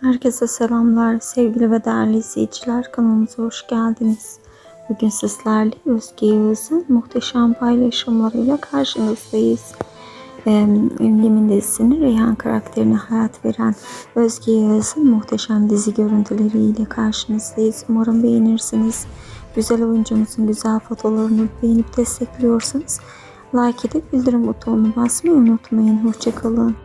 Herkese selamlar sevgili ve değerli izleyiciler kanalımıza hoş geldiniz. Bugün sizlerle Özge Yağız'ın muhteşem paylaşımlarıyla karşınızdayız. Ee, Ünlü'nün Reyhan karakterine hayat veren Özge Yağız'ın muhteşem dizi görüntüleriyle karşınızdayız. Umarım beğenirsiniz. Güzel oyuncumuzun güzel fotoğraflarını beğenip destekliyorsanız like edip bildirim butonunu basmayı unutmayın. Hoşçakalın.